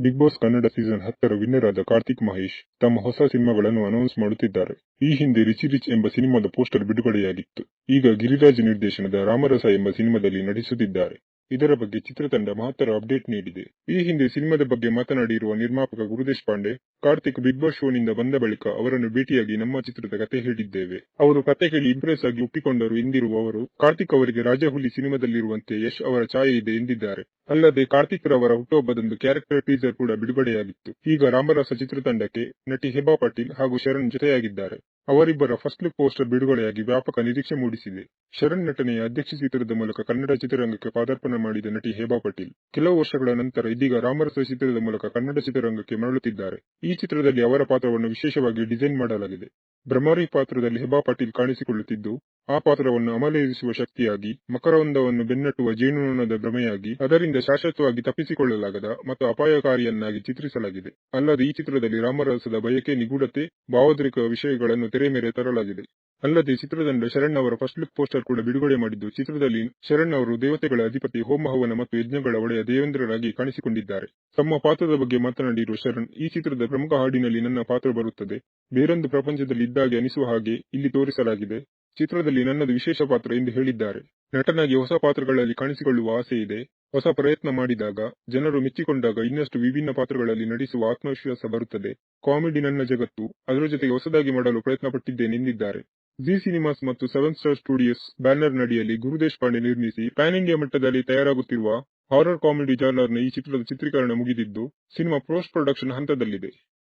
Big boss Kannada season ಹತ್ತರ winner ಆದ ಕಾರ್ತಿಕ್ ಮಹೇಶ್ ತಮ್ಮ ಹೊಸ ಸಿನಿಮಾಗಳನ್ನು ಅನೌನ್ಸ್ ಮಾಡುತ್ತಿದ್ದಾರೆ. ಈ ಹಿಂದೆ ರಿಚಿ ರಿಚ್ ಎಂಬ ಸಿನಿಮಾದ ಪೋಸ್ಟರ್ ಬಿಡುಗಡೆಯಾಗಿತ್ತು. ಈಗ ಗಿರಿರಾಜ್ ನಿರ್ದೇಶನದ ರಾಮರಸ ಎಂಬ ಸಿನಿಮಾದಲ್ಲಿ ನಟಿಸುತ್ತಿದ್ದಾರೆ. ಇದರ ಬಗ್ಗೆ ಚಿತ್ರತಂಡ ಮಹತ್ತರ ಅಪ್ಡೇಟ್ ನೀಡಿದೆ. ಈ ಹಿಂದೆ ಸಿನಿಮಾದ ಬಗ್ಗೆ ಮಾತನಾಡಿರುವ ನಿರ್ಮಾಪಕ ಗುರುದೇಶ್ ಪಾಂಡೆ ಕಾರ್ತಿಕ್ ಬಿಗ್ ಬಾಸ್ ಶೋನಿಂದ ಬಂದ ಬಳಿಕ ಅವರನ್ನು ಭೇಟಿಯಾಗಿ ನಮ್ಮ ಚಿತ್ರದ ಕತೆ ಹೇಳಿದ್ದೇವೆ. ಅವರು ಕತೆ ಕೇಳಿ ಇಂಪ್ರೆಸ್ ಆಗಿ ಒಪ್ಪಿಕೊಂಡರು ಎಂದಿರುವ ಅವರು ಕಾರ್ತಿಕ್ ಅವರಿಗೆ ರಾಜಹುಲಿ ಸಿನಿಮಾದಲ್ಲಿರುವಂತೆ ಯಶ್ ಅವರ ಛಾಯೆ ಇದೆ ಎಂದಿದ್ದಾರೆ. ಅಲ್ಲದೆ ಕಾರ್ತಿಕ್ ರವರ ಹುಟ್ಟುಹಬ್ಬದಂದು ಕ್ಯಾರೆಕ್ಟರ್ ಟೀಸರ್ ಕೂಡ ಬಿಡುಗಡೆಯಾಗಿತ್ತು. ಈಗ ರಾಮರಸ ಚಿತ್ರತಂಡಕ್ಕೆ ನಟಿ ಹೆಬಾ ಪಾಟೀಲ್ ಹಾಗೂ ಶರಣ್ ಜೊತೆಯಾಗಿದ್ದಾರೆ. ಅವರಿಬ್ಬರ ಫಸ್ಟ್ ಲುಕ್ ಪೋಸ್ಟರ್ ಬಿಡುಗಡೆಯಾಗಿ ವ್ಯಾಪಕ ನಿರೀಕ್ಷೆ ಮೂಡಿಸಿದೆ. ಶರಣ್ ನಟನೆಯ ಅಧ್ಯಕ್ಷ ಚಿತ್ರದ ಮೂಲಕ ಕನ್ನಡ ಚಿತ್ರರಂಗಕ್ಕೆ ಪಾದಾರ್ಪಣೆ ಮಾಡಿದ ನಟಿ ಹೇಬಾ ಪಟೇಲ್, ಕೆಲವು ವರ್ಷಗಳ ನಂತರ ಇದೀಗ ರಾಮರಸ ಚಿತ್ರದ ಮೂಲಕ ಕನ್ನಡ ಚಿತ್ರರಂಗಕ್ಕೆ ಮರಳುತ್ತಿದ್ದಾರೆ. ಈ ಚಿತ್ರದಲ್ಲಿ ಅವರ ಪಾತ್ರವನ್ನು ವಿಶೇಷವಾಗಿ ಡಿಸೈನ್ ಮಾಡಲಾಗಿದೆ. ಬ್ರಹ್ಮಾರಿ ಪಾತ್ರದಲ್ಲಿ ಹೇಬಾ ಪಾಟೀಲ್ ಕಾಣಿಸಿಕೊಳ್ಳುತ್ತಿದ್ದು ಆ ಪಾತ್ರವನ್ನು ಅಮಲೇರಿಸುವ ಶಕ್ತಿಯಾಗಿ, ಮಕರಂದವನ್ನು ಬೆನ್ನಟ್ಟುವ ಜೇನುನೊಣದ ಭ್ರಮೆಯಾಗಿ, ಅದರಿಂದ ಶಾಶ್ವತವಾಗಿ ತಪ್ಪಿಸಿಕೊಳ್ಳಲಾಗದ ಮತ್ತು ಅಪಾಯಕಾರಿಯನ್ನಾಗಿ ಚಿತ್ರಿಸಲಾಗಿದೆ. ಅಲ್ಲದೆ ಈ ಚಿತ್ರದಲ್ಲಿ ರಾಮರಸದ ಬಯಕೆ, ನಿಗೂಢತೆ, ಭಾವೋದ್ರಿಕ ವಿಷಯಗಳನ್ನು ತೆರೆ ಮೇಲೆ ತರಲಾಗಿದೆ. ಅಲ್ಲದೆ ಚಿತ್ರತಂಡ ಶರಣ್ ಅವರ ಫಸ್ಟ್ ಲುಕ್ ಪೋಸ್ಟರ್ ಕೂಡ ಬಿಡುಗಡೆ ಮಾಡಿದ್ದು, ಚಿತ್ರದಲ್ಲಿ ಶರಣ್ ಅವರು ದೇವತೆಗಳ ಅಧಿಪತಿ ಹೋಮ ಹವನ ಮತ್ತು ಯಜ್ಞಗಳ ಒಡೆಯ ದೇವೇಂದ್ರರಾಗಿ ಕಾಣಿಸಿಕೊಂಡಿದ್ದಾರೆ. ತಮ್ಮ ಪಾತ್ರದ ಬಗ್ಗೆ ಮಾತನಾಡಿರುವ ಶರಣ್, ಈ ಚಿತ್ರದ ಪ್ರಮುಖ ಹಾಡಿನಲ್ಲಿ ನನ್ನ ಪಾತ್ರ ಬರುತ್ತದೆ. ಬೇರೊಂದು ಪ್ರಪಂಚದಲ್ಲಿ ಇದ್ದಾಗೆ ಅನಿಸುವ ಹಾಗೆ ಇಲ್ಲಿ ತೋರಿಸಲಾಗಿದೆ. ಚಿತ್ರದಲ್ಲಿ ನನ್ನದು ವಿಶೇಷ ಪಾತ್ರ ಎಂದು ಹೇಳಿದ್ದಾರೆ. ನಟನಾಗಿ ಹೊಸ ಪಾತ್ರಗಳಲ್ಲಿ ಕಾಣಿಸಿಕೊಳ್ಳುವ ಆಸೆ ಇದೆ. ಹೊಸ ಪ್ರಯತ್ನ ಮಾಡಿದಾಗ, ಜನರು ಮೆಚ್ಚಿಕೊಂಡಾಗ ಇನ್ನಷ್ಟು ವಿಭಿನ್ನ ಪಾತ್ರಗಳಲ್ಲಿ ನಟಿಸುವ ಆತ್ಮವಿಶ್ವಾಸ ಬರುತ್ತದೆ. ಕಾಮಿಡಿ ನನ್ನ ಜಗತ್ತು. ಅದರ ಜೊತೆಗೆ ಹೊಸದಾಗಿ ಮಾಡಲು ಪ್ರಯತ್ನ ಪಟ್ಟಿದ್ದೇನೆ ಎಂದಿದ್ದಾರೆ. ಜಿ ಸಿನಿಮಾಸ್ ಮತ್ತು ಸೆವೆನ್ ಸ್ಟಾರ್ ಸ್ಟುಡಿಯೋಸ್ ಬ್ಯಾನರ್ ನಡಿಯಲ್ಲಿ ಗುರುದೇಶ್ ಪಾಂಡೆ ನಿರ್ಮಿಸಿ ಪ್ಯಾನ್ ಇಂಡಿಯಾ ಮಟ್ಟದಲ್ಲಿ ತಯಾರಾಗುತ್ತಿರುವ ಹಾರರ್ ಕಾಮಿಡಿ ಜಾಲರ್ನ ಈ ಚಿತ್ರದ ಚಿತ್ರೀಕರಣ ಮುಗಿದಿದ್ದು, ಸಿನಿಮಾ ಪೋಸ್ಟ್ ಪ್ರೊಡಕ್ಷನ್ ಹಂತದಲ್ಲಿದೆ.